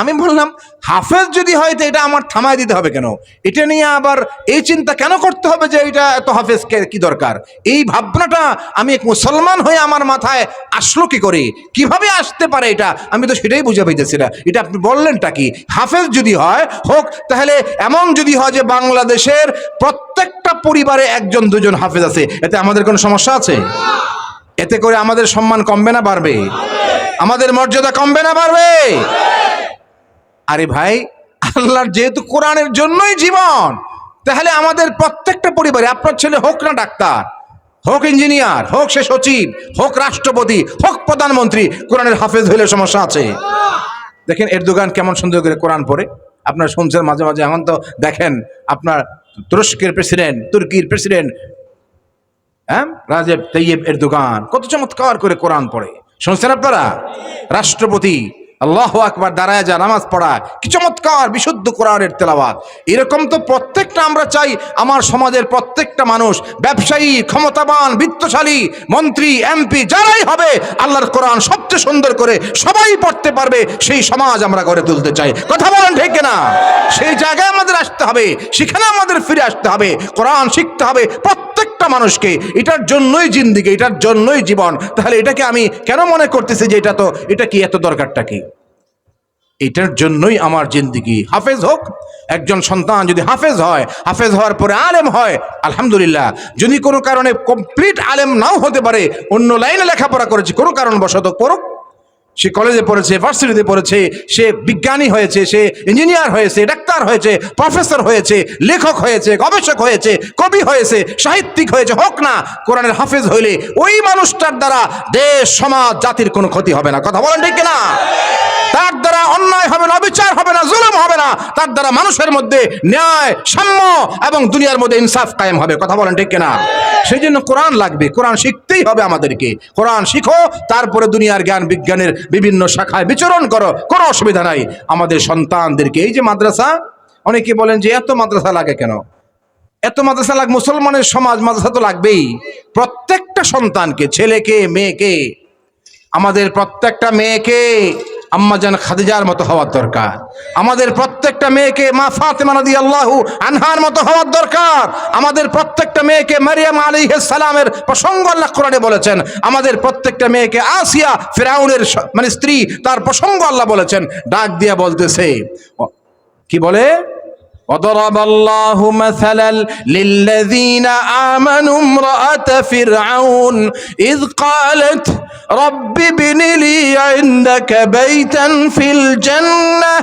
আমি বললাম, হাফেজ যদি হয় তো এটা আমার থামায় দিতে হবে কেন? এটা নিয়ে আবার এই চিন্তা কেন করতে হবে যে এটা এত হাফেজকে কি দরকার? এই ভাবনাটা আমি এক মুসলমান হয়ে আমার মাথায় আসলো কি করে? কীভাবে আসতে পারে এটা? আমি তো সেটাই বুঝে পাইতেছি না। এটা আপনি বললেনটা কি? হাফেজ যদি হয়, হোক, তাহলে এমন যদি হয় যে বাংলাদেশের প্রত্যেকটা পরিবারে একজন, দুজন হাফেজ আছে, এতে আমাদের কোনো সমস্যা আছে? এতে করে আমাদের সম্মান কমবে না, বাড়বে। আমাদের মর্যাদা কমবে না, বাড়বে। আরে ভাই, আল্লাহর যেহেতু কোরআনের জন্যই জীবন, তাহলে আমাদের প্রত্যেকটা পরিবারে আপনার ছেলে হোক না ডাক্তার, হোক ইঞ্জিনিয়ার, হোক সে সচিব, হোক রাষ্ট্রপতি, হোক প্রধানমন্ত্রী, কোরআনের হাফেজ হইলে সমস্যা আছে। দেখেন এরদোগান কেমন সুন্দর করে কোরআন পড়ে। আপনার শুনছেন মাঝে মাঝে, এখন তো দেখেন, আপনার তুরস্কের প্রেসিডেন্ট, তুর্কির প্রেসিডেন্ট হ্যাঁ রাজেব তৈয়ব এর দোকান, কত চমৎকার করে কোরআন পড়ে। শুনছেন আপনারা? রাষ্ট্রপতি আল্লাহ আকবার দাঁড়ায় যা, নামাজ পড়া। কি চমৎকার, বিশুদ্ধ কোরআনের তেলাওয়াত। এরকম তো প্রত্যেকটা আমরা চাই আমার সমাজের প্রত্যেকটা মানুষ, ব্যবসায়ী, ক্ষমতাবান, বিত্তশালী, মন্ত্রী, এমপি, যারাই হবে, আল্লাহর কোরআন সবচেয়ে সুন্দর করে সবাই পড়তে পারবে, সেই সমাজ আমরা গড়ে তুলতে চাই। কথা বলেন ঠিক না সেই জায়গায় আমাদের আসতে হবে, সেখানে আমাদের ফিরে আসতে হবে, কোরআন শিখতে হবে প্রত্যেকটা মানুষকে এটার জন্যই জিন্দিগি, এটার জন্যই জীবন। তাহলে এটাকে আমি কেন মনে করতেছি যে এটা তো, এটা কি এত দরকারটা কি? এটার জন্যই আমার জিন্দিগি। হাফেজ হোক, একজন সন্তান যদি হাফেজ হয়, হাফেজ হওয়ার পরে আলেম হয়, আলহামদুলিল্লাহ। যদি কোনো কারণে কমপ্লিট আলেম নাও হতে পারে, অন্য লাইনে লেখাপড়া করেছে, কোনো কারণবশত করুক। সে কলেজে পড়েছে ভার্সিটিতে পড়েছে, সে বিজ্ঞানী হয়েছে, সে ইঞ্জিনিয়ার হয়েছে, ডাক্তার হয়েছে প্রফেসর হয়েছে, লেখক হয়েছে, গবেষক হয়েছে, কবি হয়েছে, সাহিত্যিক হয়েছে, হোক না, কোরআনের হাফেজ হইলে ওই মানুষটার দ্বারা দেশ, সমাজ, জাতির কোনো ক্ষতি হবে না। কথা বলেন ঠিক না তার দ্বারা অন্যায় হবে না, অবিচার হবে না, জুলুম হবে না, তার দ্বারা মানুষের মধ্যে ন্যায়, সাম্য এবং দুনিয়ার মধ্যে ইনসাফ কায়েম হবে। কথা বলেন ঠিক কিনা? সেই জন্য কোরআন লাগবে, কোরআন শিখতেই হবে আমাদেরকে। কোরআন শিখো, তারপরে দুনিয়ার জ্ঞান বিজ্ঞানের বিভিন্ন শাখায় বিচরণ করো, কোনো অসুবিধা নাই। আমাদের সন্তানদেরকে, এই যে মাদ্রাসা, অনেকে বলেন যে এত মাদ্রাসা লাগে কেন? এত মাদ্রাসা লাগ, মুসলমানের সমাজ মাদ্রাসা তো লাগবেই। প্রত্যেকটা সন্তানকে, ছেলেকে, মেয়েকে, আমাদের প্রত্যেকটা মেয়েকে আম্মাজান খাদিজার মতো হওয়ার দরকার। আমাদের প্রত্যেকটা মেয়েকে মা ফাতেমা নদী আল্লাহু আনহার মতো হওয়ার দরকার। আমাদের প্রত্যেকটা মেয়েকে মারিয়াম আলী সালামের প্রসঙ্গ আল্লাহ কোরআনে বলেছেন। আমাদের প্রত্যেকটা মেয়েকে আসিয়া ফেরাউনের মানে স্ত্রী তার প্রসঙ্গ আল্লাহ বলেছেন। ডাক দিয়া বলতেছে। কি বলে? وضرب الله مثلا للذين آمنوا امرأة فرعون إذ قالت رب ابن لي عندك بيتا في الجنة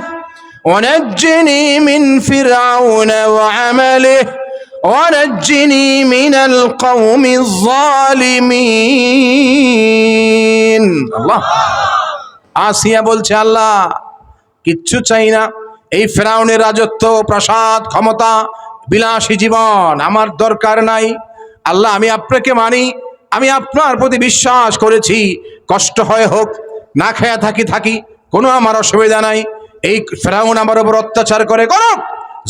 ونجني من فرعون وعمله ونجني من القوم الظالمين الله আসিয়া বলছে আল্লাহ কিচ্ছু চাই না এই ফেরাউনের রাজত্ব, প্রাসাদ, ক্ষমতা, বিলাসী জীবন আমার দরকার নাই। আল্লাহ, আমি আপনাকে মানি, আমি আপনার প্রতি বিশ্বাস করেছি। কষ্ট হয় হোক, না খেয়া থাকি থাকি, কোনো আমার অসুবিধা নাই। এই ফেরাউন আমার উপর অত্যাচার করে, করুক,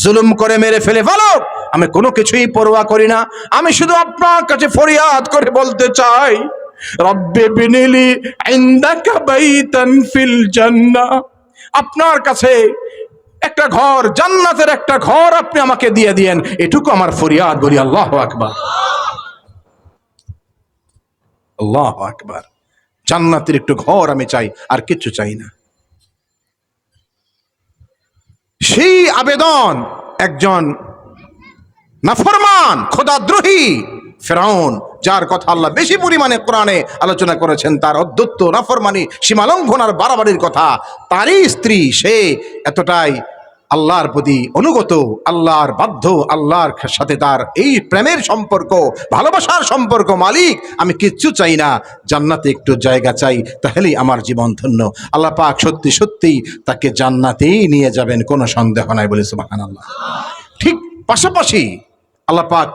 জুলুম করে মেরে ফেলে ফেলুক। আমি কোনো কিছুই পরোয়া করি না। আমি শুধু আপনার কাছে ফরিয়াদ করে বলতে চাই, রব্বে বিনিলি আপনার কাছে একটা ঘর, জান্নাতের একটা ঘর আপনি আমাকে দিয়ে দিয়েন। এটুকু আমার ফরিয়াদ, বলি আল্লাহ আকবার। আল্লাহ আকবার। জান্নাতের একটু ঘর আমি চাই, আর কিচ্ছু চাই না। সেই আবেদন একজন নাফরমান, খোদাদ্রোহী ফেরাউন যার কথা আল্লাহ বেশি পরিমাণে কোরআনে আলোচনা করেছেন, তার অদ্যত্ত নাফরমানি সীমালঙ্ঘন আর বাড়াবাড়ির কথা, তারই স্ত্রী সে এতটাই আল্লাহর প্রতি অনুগত, আল্লাহর বাধ্য, আল্লাহর সাথে তার এই প্রেমের সম্পর্ক, ভালোবাসার সম্পর্ক মালিক, আমি কিচ্ছু চাই না, জান্নাতে একটু জায়গা চাই, তাহলেই আমার জীবন ধন্য। আল্লাহ পাক সত্যি সত্যি তাকে জান্নাতেই নিয়ে যাবেন, কোনো সন্দেহ নাই বলে সুবাহান আল্লাহ ঠিক পাশাপাশি আল্লাহ পাক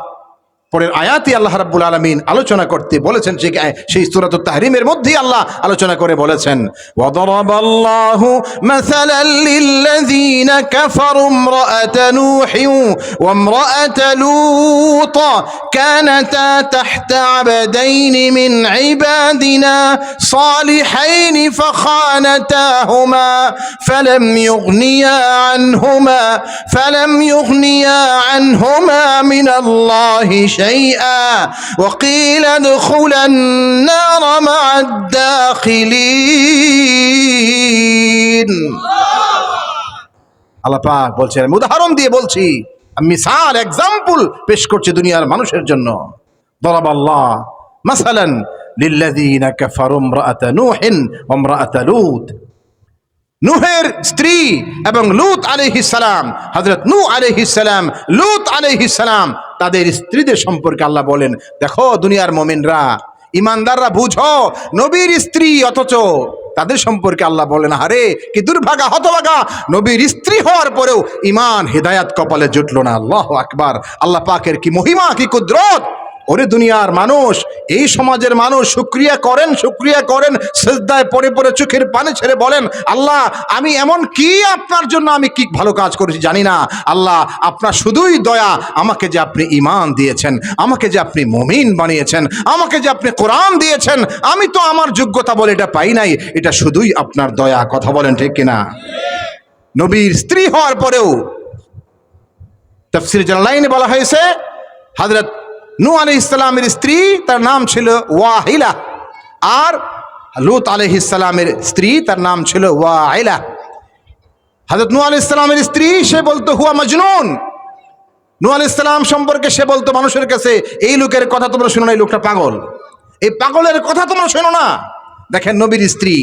পরের আয়াতি আল্লাহ রাব্বুল আলামিন আলোচনা করতে বলেছেন সেই সেই সূরাতুত তাহরিমের মধ্যেই আল্লাহ আলোচনা করে বলেছেন ওয়াদারাবাল্লাহু মাসালাল লিল্লাযীনা কাফারু ইমরাআতা নূহি ওয়া ইমরাআতা লূত কানাতা তাহতা আবদাইন মিন ইবাদিনা صالحين فخانتاهما فلم يغنيا عنهما فلم يغنيا عنهما من الله شيئا وقيل ادخلا النار مع الداخلين আল্লাহ পাক বলছেন আমি উদাহরণ দিয়ে বলছি আমি মিসাল এক্সাম্পল পেশ করছি দুনিয়ার মানুষের জন্য ضرب الله مثلا للذين كفروا امرأة نوح وامرأة لوط নুহের স্ত্রী এবং লুত আলাইহিস সালাম হযরত নূহ আলাইহিস সালাম লুত আলাইহিস সালাম তাদের স্ত্রীদের সম্পর্কে আল্লাহ বলেন, দেখো দুনিয়ার মোমেনরা, ইমানদাররা বুঝ, নবীর স্ত্রী অথচ তাদের সম্পর্কে আল্লাহ বলেন, আরে, কি দুর্ভাগা, হতভাগা, নবীর স্ত্রী হওয়ার পরেও ইমান, হেদায়াত কপালে জুটল না, আল্লাহ আকবার, আল্লাহ পাকের কি মহিমা, কি কুদরত? ওরে দুনিয়ার মানুষ, এই সমাজের মানুষ শুক্রিয়া করেন শুক্রিয়া করেন সেজদায় পরে পরে চোখের পানি ছেড়ে বলেন, আল্লাহ, আমি এমন কি আপনার জন্য আমি কি ভালো কাজ করেছি জানি না। আল্লাহ, আপনার শুধুই দয়া, আমাকে যে আপনি ইমান দিয়েছেন, আমাকে যে আপনি মমিন বানিয়েছেন, আমাকে যে আপনি কোরআন দিয়েছেন, আমি তো আমার যোগ্যতা বলে এটা পাই নাই, এটা শুধুই আপনার দয়া। কথা বলেন ঠিক কিনা? নবীর স্ত্রী হওয়ার পরেও তফসির জানালাইনে বলা হয়েছে হজরত নু আলি ইসলামের স্ত্রী, তার নাম ছিল ওয়াহিলা। আর লুত আলহ ইসলামের স্ত্রী, তার নাম ছিল ওয়াইলা হজরত নু আলি ইসলামের স্ত্রী, সে বলতো, হুয়া মজনুন। নু আলি ইসলাম সম্পর্কে সে বলতো মানুষের কাছে, এই লোকের কথা তোমরা শোনো না, এই লোকটা পাগল। এই পাগলের কথা তোমরা শোনো না। দেখেন নবীর স্ত্রী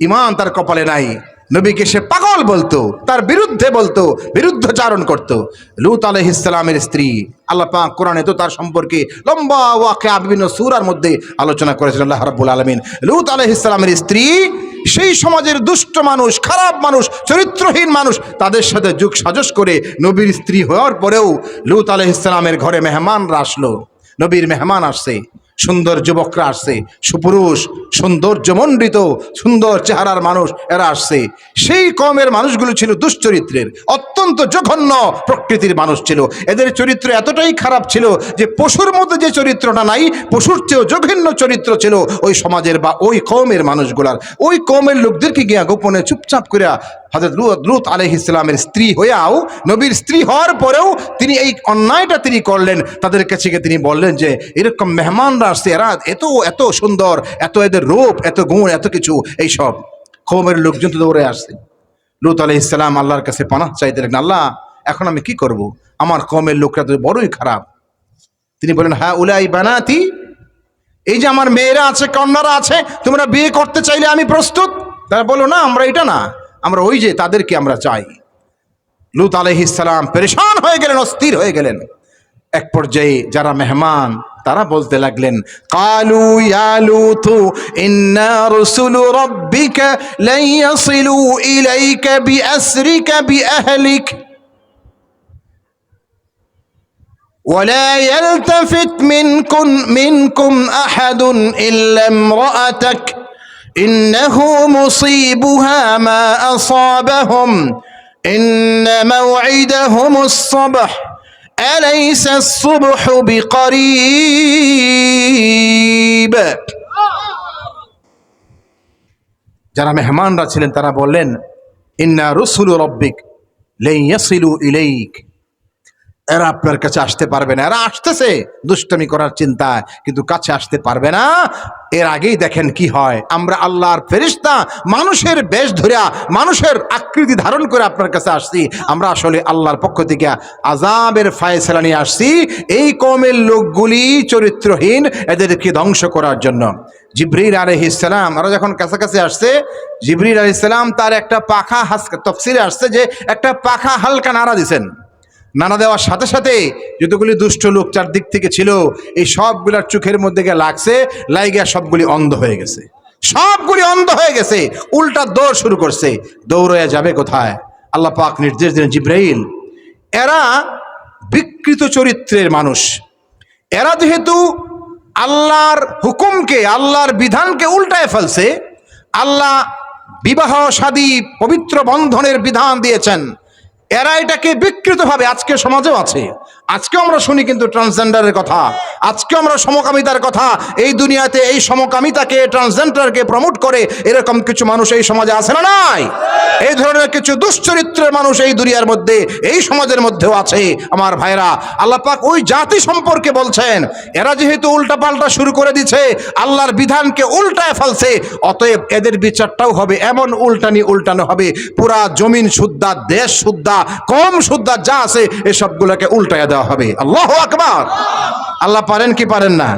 ইমান তার কপালে নাই। নবীকে সে পাগল বলতো, তার বিরুদ্ধে বলতো, বিরুদ্ধচারণ করত। লুত আলহ ইসলামের স্ত্রী আল্লাহ পাক কোরআনে তো তার সম্পর্কে লম্বা ওয়াকে বিভিন্ন সুরার মধ্যে আলোচনা করেছিলেন আল্লাহ রাব্বুল আলমিন। লুত আলহ ইসলামের স্ত্রী সেই সমাজের দুষ্ট মানুষ, খারাপ মানুষ, চরিত্রহীন মানুষ, তাদের সাথে যুগ সাজস করে নবীর স্ত্রী হওয়ার পরেও লুত আলহ ইসলামের ঘরে মেহমানরা আসলো। নবীর মেহমান আসছে। সুন্দর যুবকরা আসছে, সুপুরুষ, সৌন্দর্যমণ্ডিত, সুন্দর চেহারার মানুষ এরা আসছে। সেই কমের মানুষগুলো ছিল দুশ্চরিত্রের, অত্যন্ত জঘন্য প্রকৃতির মানুষ ছিল। এদের চরিত্র এতটাই খারাপ ছিল যে পশুর মধ্যে যে চরিত্রটা নাই, পশুর চেয়েও জঘন্য চরিত্র ছিল ওই সমাজের বা ওই কমের মানুষগুলার। ওই কমের লোকদেরকে গিয়া গোপনে চুপচাপ করে হজরত লুত আলহ ইসলামের স্ত্রী হইয়াও, নবীর স্ত্রী হওয়ার পরেও তিনি এই অন্যায়টা তিনি করলেন, তাদের কাছে গিয়ে তিনি বললেন যে, এরকম মেহমানরা আসছে? এরা এত এত সুন্দর, এত এদের রূপ, এত গুণ, এত কিছু, এইসব। কৌমের লোকজন তো দৌড়ে আসছে। লুত আলহ ইসলাম আল্লাহর কাছে পানাহ চাইতে লাগলেন, আল্লাহ, এখন আমি কি করব? আমার কমের লোকরা তো বড়ই খারাপ। তিনি বলেন হ্যাঁ উলাই বানাতি, এই যে আমার মেয়েরা আছে, কন্যারা আছে, তোমরা বিয়ে করতে চাইলে আমি প্রস্তুত? তারা বলো না, আমরা এটা না। আমরা ওই যে তাদেরকে আমরা চাই। লুত আলহিসাম পরেশান হয়ে গেলেন, অস্থির হয়ে গেলেন। এক পর্যায়ে যারা মেহমান তারা বলতে লাগলেন কালু ইয়া লুতু ইন্না রসুলু রাব্বিকা lan ইয়াসিলু ইলাইকা বিআসরিকা বিআহলিক ولا يلتفت منكم منكم احد الا امراتك انه مصيبها ما اصابهم ان موعدهم الصبح اليس الصبح بقريب যারা মেহমানরা ছিলেন তারা বললেন ইন্না রসুল রব্বিক লেন ইয়াসিলু ইলাইক এরা আপনার কাছে আসতে পারবে না। এরা আসতেছে দুষ্টমি করার চিন্তায়, কিন্তু কাছে আসতে পারবে না। এর আগেই দেখেন কি হয়। আমরা আল্লাহর ফেরিস্তা, মানুষের বেশ ধরিয়া, মানুষের আকৃতি ধারণ করে আপনার কাছে আসছি। আমরা আসলে আল্লাহর পক্ষ থেকে আজাবের ফায়সলা নিয়ে আসছি এই কমের লোকগুলি চরিত্রহীন, এদেরকে ধ্বংস করার জন্য। জিব্রির আলহিসাম আরও যখন কাছাকাছি আসছে জিব্রির আলহিসাম তার একটা পাখা হাস তফসিরে আসছে যে একটা পাখা হালকা নাড়া দিছেন। নানা দেওয়ার সাথে সাথে যতগুলি দুষ্ট লোক চারদিক থেকে ছিল, এই সবগুলার চোখের মধ্যে গিয়ে লাগছে, লাইগা সবগুলি অন্ধ হয়ে গেছে। সবগুলি অন্ধ হয়ে গেছে। উল্টা দৌড় শুরু করছে। দৌড়ে যাবে কোথায়? আল্লাহ পাক নির্দেশ দিলেন, জিব্রাইল, এরা বিকৃত চরিত্রের মানুষ। এরা যেহেতু আল্লাহর হুকুমকে, আল্লাহর বিধানকে উল্টায় ফেলছে, আল্লাহ বিবাহ শাদী পবিত্র বন্ধনের বিধান দিয়েছেন। এরা এটাকে বিকৃতভাবে আজকে সমাজেও আছে। আজকেও আমরা শুনি কিন্তু ট্রান্সজেন্ডারের কথা। আজকেও আমরা সমকামিতার কথা। এই দুনিয়াতে এই সমকামিতাকে ট্রান্সজেন্ডারকে প্রমোট করে এরকম কিছু মানুষ এই সমাজে আছে না নাই? এই ধরনের কিছু দুশ্চরিত্রের মানুষ এই দুনিয়ার মধ্যে, এই সমাজের মধ্যেও আছে আমার ভাইরা আল্লাহ পাক ওই জাতি সম্পর্কে বলছেন, এরা যেহেতু উল্টাপাল্টা শুরু করে দিছে, আল্লাহর বিধানকে উল্টায় ফেলছে, অতএব এদের বিচারটাও হবে এমন উল্টানি উল্টানো হবে। পুরা জমিন শুদ্ধা দেশ শুদ্ধা কম শুদ্ধা যা আছে, এসবগুলোকে উল্টায় দেওয়া হবে। আল্লাহ আকবার। আল্লাহ পারেন কি পারেন না?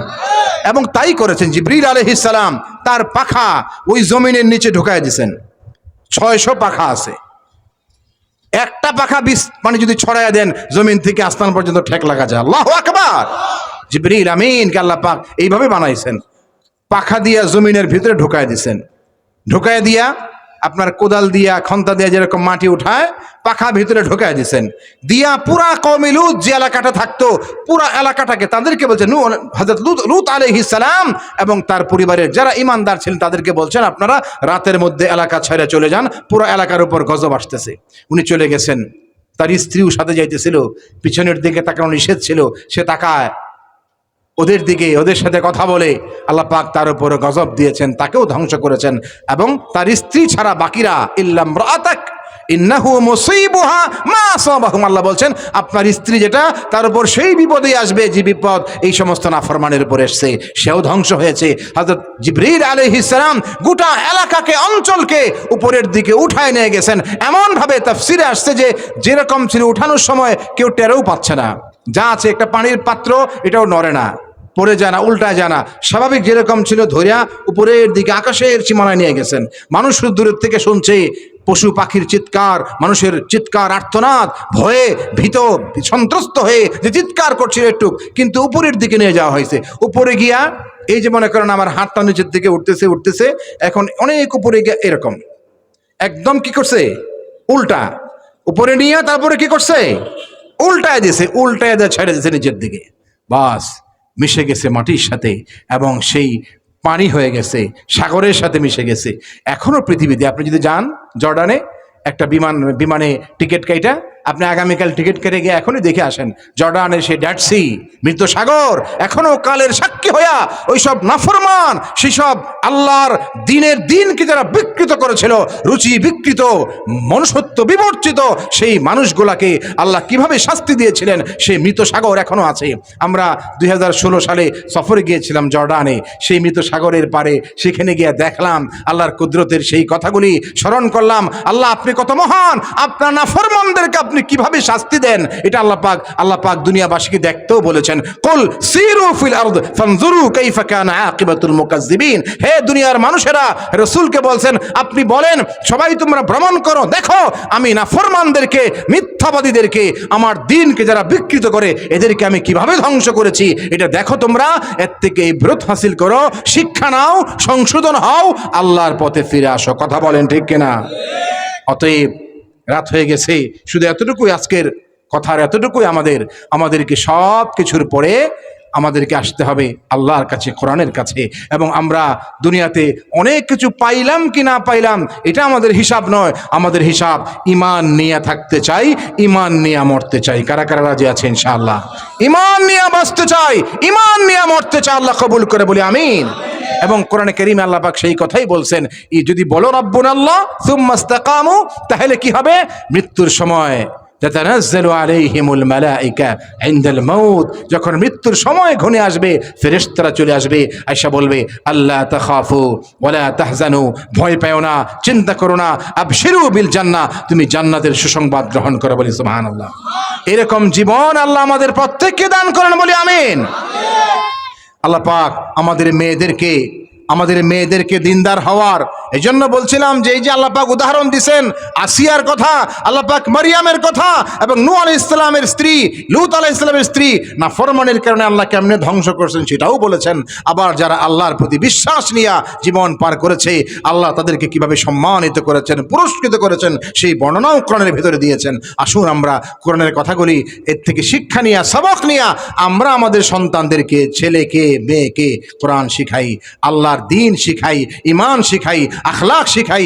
এবং তাই করেছেন। জিব্রিল আলহিস সালাম তার পাখা ওই জমিনের নিচে ঢুকায় দিয়েছেন। ছয়শো পাখা আছে। একটা পাখা বিষ মানে যদি ছড়াইয়া দেন, জমিন থেকে আস্তান পর্যন্ত ঠেক লাগা যায়। আল্লাহ আকবার। জিবরিল আমিন, কে আল্লাহ পাক এইভাবে বানাইছেন। পাখা দিয়া জমিনের ভিতরে ঢুকায় দিছেন ঢুকায় দিয়া আপনার কোদাল দিয়া, খন্তা দিয়া যেরকম মাটি উঠায়, পাখা ভিতরে ঢুকায় দিছেন। দিয়া পুরা কমিলুদ যে এলাকাটা থাকতো, পুরা এলাকাটাকে তাদেরকে বলছেন নূ হজরত লুত লুত সালাম এবং তার পরিবারের যারা ইমানদার ছিলেন তাদেরকে বলছেন, আপনারা রাতের মধ্যে এলাকা ছেড়ে চলে যান, পুরো এলাকার উপর গজব আসতেছে। উনি চলে গেছেন। তার স্ত্রীও সাথে যাইতেছিল, পিছনের দিকে তাকানো নিষেধ ছিল, সে তাকায় ওদের দিকে, ওদের সাথে কথা বলে আল্লাহ পাক তার উপরে গজব দিয়েছেন, তাকেও ধ্বংস করেছেন। এবং তার স্ত্রী ছাড়া বাকিরা ইল্লাম ইন্নাহু মা আল্লাহ বলছেন, আপনার স্ত্রী যেটা, তার উপর সেই বিপদে আসবে, যে বিপদ এই সমস্ত নাফরমানের উপর এসছে, সেও ধ্বংস হয়েছে। হযরত জিবরিল আলাইহিস গোটা এলাকাকে, অঞ্চলকে উপরের দিকে উঠায় নিয়ে গেছেন। এমন ভাবে তাফসিরে আসছে যে, যেরকম ছিল উঠানোর সময়, কেউ টেরও পাচ্ছে না। যা আছে একটা পানির পাত্র, এটাও নড়ে না, পড়ে যায় না, উল্টায় যায় না। স্বাভাবিক যেরকম ছিল ধরিয়া উপরের দিকে আকাশের সীমানায় নিয়ে গেছেন। মানুষ দূরের থেকে শুনছে, পশু পাখির চিৎকার, মানুষের চিৎকার, আর্তনাদ, ভয়ে ভীত, সন্ত্রস্ত হয়ে যে চিৎকার করছিল একটু, কিন্তু উপরের দিকে নিয়ে যাওয়া হয়েছে। উপরে গিয়া, এই যে মনে করেন আমার হাতটা নিচের দিকে উঠতেছে উঠতেছে, এখন অনেক উপরে গিয়ে এরকম। একদম কি করছে? উল্টা। উপরে নিয়ে, তারপরে কি করছে? উল্টায় দিয়েছে, উল্টায় দিয়ে ছেড়ে দিয়েছে নিচের দিকে। বাস, মিশে গেছে মাটির সাথে এবং সেই পানি হয়ে গেছে, সাগরের সাথে মিশে গেছে। এখনও পৃথিবীতে, আপনি যদি যান জর্ডানে, একটা বিমান, বিমানে টিকিট কাইটা আপনি আগামীকাল টিকিট কেটে গিয়ে এখনই দেখে আসেন। জর্ডানের সেই ড্যাটসি মৃত সাগর, এখনও কালের সাক্ষী হইয়া ওইসব নাফরমান, সেসব আল্লাহর দিনের দিনকে যারা বিকৃত করেছিল, রুচি বিকৃত, মনুষ্যত্ব বিবর্জিত সেই মানুষগুলাকে আল্লাহ কীভাবে শাস্তি দিয়েছিলেন, সেই মৃত সাগর এখনও আছে। আমরা দু হাজার ষোলো সালে সফরে গিয়েছিলাম জর্ডানে, সেই মৃত সাগরের পারে সেখানে গিয়ে দেখলাম আল্লাহর কুদরতের সেই কথাগুলি স্মরণ করলাম। আল্লাহ, আপনি কত মহান, আপনার নাফরমানদেরকে আপনি কীভাবে শাস্তি দেন? এটা আল্লাহ পাক আল্লাহ পাক দুনিয়াবাসীকে দেখতেও বলেছেন। কুল সিরু ফিল আরদ, ফানজুরু কাইফা কানা আকিবাতুল মুকাজ্জিবিন। হে দুনিয়ার মানুষেরা, রাসূলকে বলছেন, আপনি বলেন, সবাই তোমরা ভ্রমণ করো, দেখো, আমি নাফরমানদেরকে, মিথ্যাবাদীদেরকে, আমার দিনকে যারা বিকৃত করে, এদেরকে আমি কীভাবে ধ্বংস করেছি? এটা দেখো তোমরা, এর থেকে ব্রত হাসিল করো, শিক্ষা নাও, সংশোধন হও, আল্লাহর পথে ফিরে আসো। কথা বলেন ঠিক কিনা? অতএব রাত হয়ে গেছে। শুধু এতটুকুই আজকের কথার এতটুকুই আমাদের, আমাদেরকে সব কিছুর পরে আমাদেরকে আসতে হবে আল্লাহর কাছে, কোরআনের কাছে। এবং আমরা দুনিয়াতে অনেক কিছু পাইলাম কি না পাইলাম, এটা আমাদের হিসাব নয়। আমাদের হিসাব ইমান নিয়ে থাকতে চাই ইমান নিয়ে মরতে চাই। কারা কারা রাজি আছে ইনশাআল্লাহ? ইমান নিয়ে বাঁচতে চাই ইমান নিয়ে মরতে চাই, আল্লাহ কবুল করে বলি, আমিন। এবং কোরআনে করিমে আল্লাহ পাক সেই কথাই বলছেন, ই যদি বলো রব্বুন আল্লাহ সুম্মাস্তাকামু তাহলে কি হবে? মৃত্যুর সময়। তাতানাজ্জালু আলাইহিমুল মালাইকা ইনদাল মাউত। যখন মৃত্যুর সময় ঘনে আসবে, ফেরেশতারা চলে আসবে, আয়েশা বলবে আল্লাহ তাখাফু ওয়ালা তাহজানু। ভয় পেও না, চিন্তা করো না, আবশিরু বিল জান্নাহ। তুমি জান্নাতের সুসংবাদ গ্রহণ করো বলি সুবহানাল্লাহ। এরকম জীবন আল্লাহ আমাদের প্রত্যেককে দান করেন বলি আমিন। আল্লাহ পাক আমাদের মেয়েদেরকে আমাদের মেয়েদেরকে দিনদার হওয়ার। এই জন্য বলছিলাম যে এই যে আল্লাপাক উদাহরণ দিছেন, আসিয়ার কথা আল্লাপাক মারিয়ামের কথা এবং নু আলাই ইসলামের স্ত্রী, লুত আলাহ ইসলামের স্ত্রী না ফরমানের কারণে আল্লাহ কেমনে ধ্বংস করেছেন সেটাও বলেছেন। আবার যারা আল্লাহর প্রতি বিশ্বাস নিয়ে জীবন পার করেছে, আল্লাহ তাদেরকে কীভাবে সম্মানিত করেছেন, পুরস্কৃত করেছেন, সেই বর্ণনাও কোরআনের ভিতরে দিয়েছেন। আসুন আমরা কোরআনের কথাগুলি, এর থেকে শিক্ষা নিয়ে, সবক নিয়ে, আমরা আমাদের সন্তানদেরকে, ছেলেকে, মেয়েকে কোরআন শিখাই। আল্লাহর দিন শিখাই ইমান শিখাই আখলাখ শিখাই।